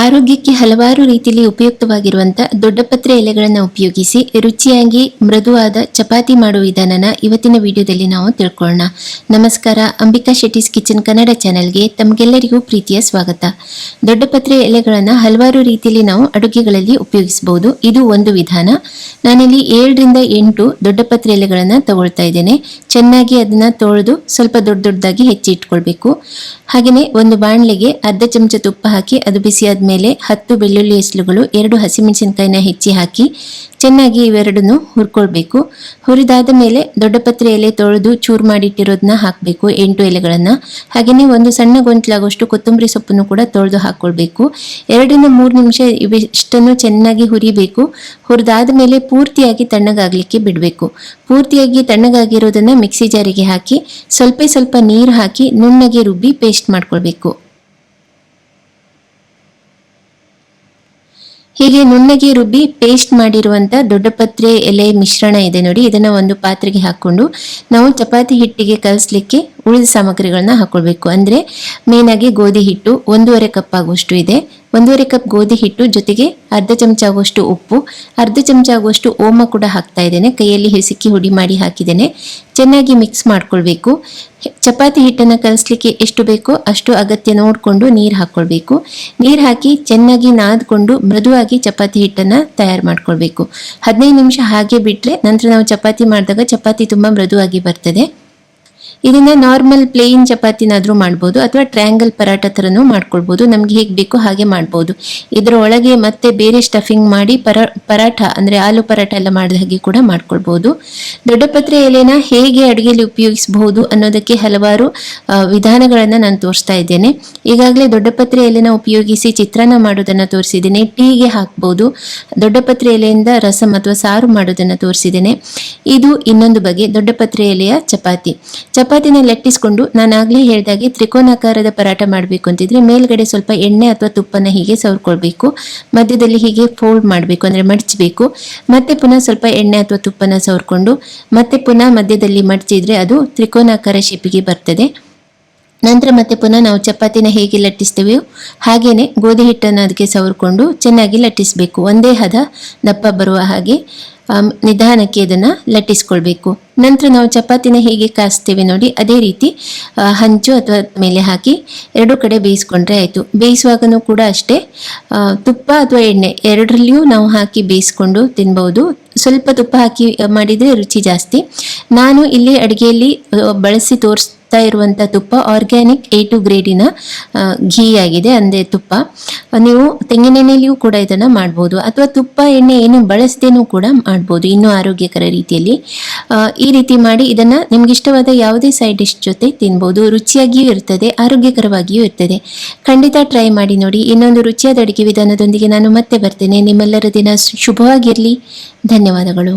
ಆರೋಗ್ಯಕ್ಕೆ ಹಲವಾರು ರೀತಿಯಲ್ಲಿ ಉಪಯುಕ್ತವಾಗಿರುವಂತ ದೊಡ್ಡಪತ್ರೆ ಎಲೆಗಳನ್ನು ಉಪಯೋಗಿಸಿ ರುಚಿಯಾಗಿ ಮೃದುವಾದ ಚಪಾತಿ ಮಾಡುವ ವಿಧಾನನ ಇವತ್ತಿನ ವಿಡಿಯೋದಲ್ಲಿ ನಾವು ತಿಳ್ಕೊಳ್ಳೋಣ. ನಮಸ್ಕಾರ, ಅಂಬಿಕಾ ಶೆಟ್ಟಿಸ್ ಕಿಚನ್ ಕನ್ನಡ ಚಾನೆಲ್ಗೆ ತಮಗೆಲ್ಲರಿಗೂ ಪ್ರೀತಿಯ ಸ್ವಾಗತ. ದೊಡ್ಡಪತ್ರೆ ಎಲೆಗಳನ್ನು ಹಲವಾರು ರೀತಿಯಲ್ಲಿ ನಾವು ಅಡುಗೆಗಳಲ್ಲಿ ಉಪಯೋಗಿಸಬಹುದು. ಇದು ಒಂದು ವಿಧಾನ. ನಾನಿಲ್ಲಿ ಏಳರಿಂದ ಎಂಟು ದೊಡ್ಡಪತ್ರೆ ಎಲೆಗಳನ್ನು ತಗೊಳ್ತಾ ಇದ್ದೇನೆ. ಚೆನ್ನಾಗಿ ಅದನ್ನ ತೊಳೆದು ಸ್ವಲ್ಪ ದೊಡ್ಡ ದೊಡ್ಡದಾಗಿ ಹೆಚ್ಚಿಟ್ಕೊಳ್ಬೇಕು ಹಾಗೆಯೇ ಒಂದು ಬಾಣಲೆಗೆ ಅರ್ಧ ಚಮಚ ತುಪ್ಪ ಹಾಕಿ ಅದು ಬಿಸಿ ಆದ್ಮೇಲೆ ಹತ್ತು ಬೆಳ್ಳುಳ್ಳಿ ಹೆಸಲುಗಳು, ಎರಡು ಹಸಿಮೆಣಸಿನಕಾಯಿನ ಹೆಚ್ಚಿ ಹಾಕಿ ಚೆನ್ನಾಗಿ ಇವೆರಡನ್ನು ಹುರ್ಕೊಳ್ಬೇಕು. ಹುರಿದಾದ ಮೇಲೆ ದೊಡ್ಡ ಪತ್ರೆ ಎಲೆ ತೊಳೆದು ಚೂರು ಮಾಡಿಟ್ಟಿರೋದನ್ನ ಹಾಕಬೇಕು, ಎಂಟು ಎಲೆಗಳನ್ನು. ಹಾಗೆಯೇ ಒಂದು ಸಣ್ಣ ಗೊಂಚಲಾಗುವಷ್ಟು ಕೊತ್ತಂಬರಿ ಸೊಪ್ಪನ್ನು ಕೂಡ ತೊಳೆದು ಹಾಕ್ಕೊಳ್ಬೇಕು ಎರಡರಿಂದ ಮೂರು ನಿಮಿಷ ಇವೆಷ್ಟನ್ನು ಚೆನ್ನಾಗಿ ಹುರಿಬೇಕು. ಹುರಿದಾದ ಮೇಲೆ ಪೂರ್ತಿಯಾಗಿ ತಣ್ಣಗಾಗಲಿಕ್ಕೆ ಬಿಡಬೇಕು. ಪೂರ್ತಿಯಾಗಿ ತಣ್ಣಗಾಗಿರೋದನ್ನ ಮಿಕ್ಸಿ ಜಾರಿಗೆ ಹಾಕಿ ಸ್ವಲ್ಪ ಸ್ವಲ್ಪ ನೀರು ಹಾಕಿ ನುಣ್ಣಗೆ ರುಬ್ಬಿ ಪೇಸ್ಟ್ ಮಾಡ್ಕೊಳ್ಬೇಕು. ಹೀಗೆ ನುಣ್ಣಗೆ ರುಬ್ಬಿ ಪೇಸ್ಟ್ ಮಾಡಿರುವಂತ ದೊಡ್ಡಪತ್ರೆ ಎಲೆ ಮಿಶ್ರಣ ಇದೆ ನೋಡಿ. ಇದನ್ನ ಒಂದು ಪಾತ್ರೆಗೆ ಹಾಕೊಂಡು ನಾವು ಚಪಾತಿ ಹಿಟ್ಟಿಗೆ ಕಲಿಸ್ಲಿಕ್ಕೆ ಉಳಿದ ಸಾಮಗ್ರಿಗಳನ್ನ ಹಾಕೊಳ್ಬೇಕು. ಅಂದ್ರೆ ಮೇನ್ ಆಗಿ ಗೋಧಿ ಹಿಟ್ಟು ಒಂದೂವರೆ ಕಪ್ ಆಗುವಷ್ಟು ಇದೆ. ಒಂದೂವರೆ ಕಪ್ ಗೋಧಿ ಹಿಟ್ಟು ಜೊತೆಗೆ ಅರ್ಧ ಚಮಚ ಆಗುವಷ್ಟು ಉಪ್ಪು, ಅರ್ಧ ಚಮಚ ಆಗುವಷ್ಟು ಓಮ ಕೂಡ ಹಾಕ್ತಾ ಇದ್ದೇನೆ. ಕೈಯಲ್ಲಿ ಹೆಸಕಿ ಹುಡಿ ಮಾಡಿ ಹಾಕಿದ್ದೇನೆ. ಚೆನ್ನಾಗಿ ಮಿಕ್ಸ್ ಮಾಡ್ಕೊಳ್ಬೇಕು. ಚಪಾತಿ ಹಿಟ್ಟನ್ನು ಕಲಿಸ್ಲಿಕ್ಕೆ ಎಷ್ಟು ಬೇಕೋ ಅಷ್ಟು ಅಗತ್ಯ ನೋಡಿಕೊಂಡು ನೀರು ಹಾಕ್ಕೊಳ್ಬೇಕು ನೀರು ಹಾಕಿ ಚೆನ್ನಾಗಿ ನಾದ್ಕೊಂಡು ಮೃದುವಾಗಿ ಚಪಾತಿ ಹಿಟ್ಟನ್ನು ತಯಾರು ಮಾಡ್ಕೊಳ್ಬೇಕು. ಹದಿನೈದು ನಿಮಿಷ ಹಾಗೆ ಬಿಟ್ಟರೆ ನಂತರ ನಾವು ಚಪಾತಿ ಮಾಡಿದಾಗ ಚಪಾತಿ ತುಂಬ ಮೃದುವಾಗಿ ಬರ್ತದೆ. ಇದನ್ನ ನಾರ್ಮಲ್ ಪ್ಲೇನ್ ಚಪಾತಿನಾದ್ರೂ ಮಾಡ್ಬೋದು ಅಥವಾ ಟ್ರಯಾಂಗಲ್ ಪರಾಟ ಥರನೂ ಮಾಡ್ಕೊಳ್ಬೋದು. ನಮ್ಗೆ ಹೇಗೆ ಬೇಕೋ ಹಾಗೆ ಮಾಡ್ಬೋದು. ಇದರ ಒಳಗೆ ಮತ್ತೆ ಬೇರೆ ಸ್ಟಫಿಂಗ್ ಮಾಡಿ ಪರ, ಪರಾಠ ಅಂದ್ರೆ ಆಲೂ ಪರಾಠ ಎಲ್ಲ ಮಾಡಿದ ಹಾಗೆ ಕೂಡ ಮಾಡ್ಕೊಳ್ಬೋದು. ದೊಡ್ಡಪತ್ರೆ ಎಲೆನ ಹೇಗೆ ಅಡುಗೆಯಲ್ಲಿ ಉಪಯೋಗಿಸಬಹುದು ಅನ್ನೋದಕ್ಕೆ ಹಲವಾರು ವಿಧಾನಗಳನ್ನ ನಾನು ತೋರಿಸ್ತಾ ಇದ್ದೇನೆ. ಈಗಾಗಲೇ ದೊಡ್ಡಪತ್ರೆ ಎಲೆನ ಉಪಯೋಗಿಸಿ ಚಿತ್ರಾನ್ನ ಮಾಡೋದನ್ನ ತೋರಿಸಿದ್ದೇನೆ. ಟೀಗೆ ಹಾಕ್ಬೋದು. ದೊಡ್ಡಪತ್ರೆ ಎಲೆಯಿಂದ ರಸಂ ಅಥವಾ ಸಾರು ಮಾಡೋದನ್ನ ತೋರಿಸಿದ್ದೇನೆ. ಇದು ಇನ್ನೊಂದು ಬಗೆ ದೊಡ್ಡಪತ್ರೆ ಎಲೆಯ ಚಪಾತಿ ಚಪಾತಿನ ಲಟ್ಟಿಸ್ಕೊಂಡು ನಾನು ಆಗ್ಲೇ ಹೇಳ್ದಾಗೆ ತ್ರಿಕೋನಾಕಾರದ ಪರಾಟ ಮಾಡಬೇಕು ಅಂತಿದ್ರೆ ಮೇಲ್ಗಡೆ ಸ್ವಲ್ಪ ಎಣ್ಣೆ ಅಥವಾ ತುಪ್ಪನ ಹೀಗೆ ಸವರ್ಕೊಳ್ಬೇಕು. ಮಧ್ಯದಲ್ಲಿ ಹೀಗೆ ಫೋಲ್ಡ್ ಮಾಡಬೇಕು, ಅಂದ್ರೆ ಮಡಚಬೇಕು. ಮತ್ತೆ ಪುನಃ ಸ್ವಲ್ಪ ಎಣ್ಣೆ ಅಥವಾ ತುಪ್ಪನ ಸವರ್ಕೊಂಡು ಮತ್ತೆ ಪುನಃ ಮಧ್ಯದಲ್ಲಿ ಮಡಚಿದ್ರೆ ಅದು ತ್ರಿಕೋನಾಕಾರ ಶೇಪಿಗೆ ಬರ್ತದೆ. ನಂತರ ಮತ್ತೆ ಪುನಃ ನಾವು ಚಪಾತಿನ ಹೇಗೆ ಲಟ್ಟಿಸ್ತೇವೆಯೋ ಹಾಗೇನೆ ಗೋಧಿ ಹಿಟ್ಟನ್ನು ಅದಕ್ಕೆ ಸವರ್ಕೊಂಡು ಚೆನ್ನಾಗಿ ಲಟ್ಟಿಸಬೇಕು. ಒಂದೇ ಹದ ದಪ್ಪ ಬರುವ ಹಾಗೆ. ನಿಧಾನಕ್ಕೆ ಇದನ್ನ ಲಟ್ಟಿಸ್ಕೊಳ್ಬೇಕು. ನಂತರ ನಾವು ಚಪಾತಿನ ಹೇಗೆ ಕಾಸ್ತೇವೆ ನೋಡಿ, ಅದೇ ರೀತಿ ಹಂಚು ಅಥವಾ ಮೇಲೆ ಹಾಕಿ ಎರಡು ಕಡೆ ಬೇಯಿಸ್ಕೊಂಡ್ರೆ ಆಯಿತು. ಬೇಯಿಸುವಾಗನೂ ಕೂಡ ಅಷ್ಟೇ. ತುಪ್ಪ ಅಥವಾ ಎಣ್ಣೆ ಎರಡರಲ್ಲಿಯೂ ನಾವು ಹಾಕಿ ಬೇಯಿಸ್ಕೊಂಡು ತಿನ್ಬೋದು. ಸ್ವಲ್ಪ ತುಪ್ಪ ಹಾಕಿ ಮಾಡಿದರೆ ರುಚಿ ಜಾಸ್ತಿ. ನಾನು ಇಲ್ಲಿ ಅಡುಗೆಯಲ್ಲಿ ಬಳಸಿ ಬಳಸಿ ತೋರಿಸ್ತಾ ಇರುವಂಥ ತುಪ್ಪ ಆರ್ಗ್ಯಾನಿಕ್ ಎ ಟು ಗ್ರೇಡಿನ ಘೀ ಆಗಿದೆ ಅಂದರೆ ತುಪ್ಪ. ನೀವು ತೆಂಗಿನೆಣ್ಣೆಯಲ್ಲಿಯೂ ಕೂಡ ಇದನ್ನು ಮಾಡ್ಬೋದು. ಅಥವಾ ತುಪ್ಪ, ಎಣ್ಣೆ ಏನು ಬಳಸದೇನೂ ಕೂಡ ಮಾಡ್ಬೋದು, ಇನ್ನೂ ಆರೋಗ್ಯಕರ ರೀತಿಯಲ್ಲಿ. ಈ ರೀತಿ ಮಾಡಿ ಇದನ್ನು ನಿಮ್ಗೆ ಇಷ್ಟವಾದ ಯಾವುದೇ ಸೈಡ್ ಡಿಶ್ ಜೊತೆ ತಿನ್ಬೋದು. ರುಚಿಯಾಗಿಯೂ ಇರ್ತದೆ, ಆರೋಗ್ಯಕರವಾಗಿಯೂ ಇರ್ತದೆ. ಖಂಡಿತ ಟ್ರೈ ಮಾಡಿ ನೋಡಿ. ಇನ್ನೊಂದು ರುಚಿಯಾದ ಅಡುಗೆ ವಿಧಾನದೊಂದಿಗೆ ನಾನು ಮತ್ತೆ ಬರ್ತೇನೆ. ನಿಮ್ಮೆಲ್ಲರ ದಿನ ಶುಭವಾಗಿರಲಿ. ಧನ್ಯವಾದಗಳು.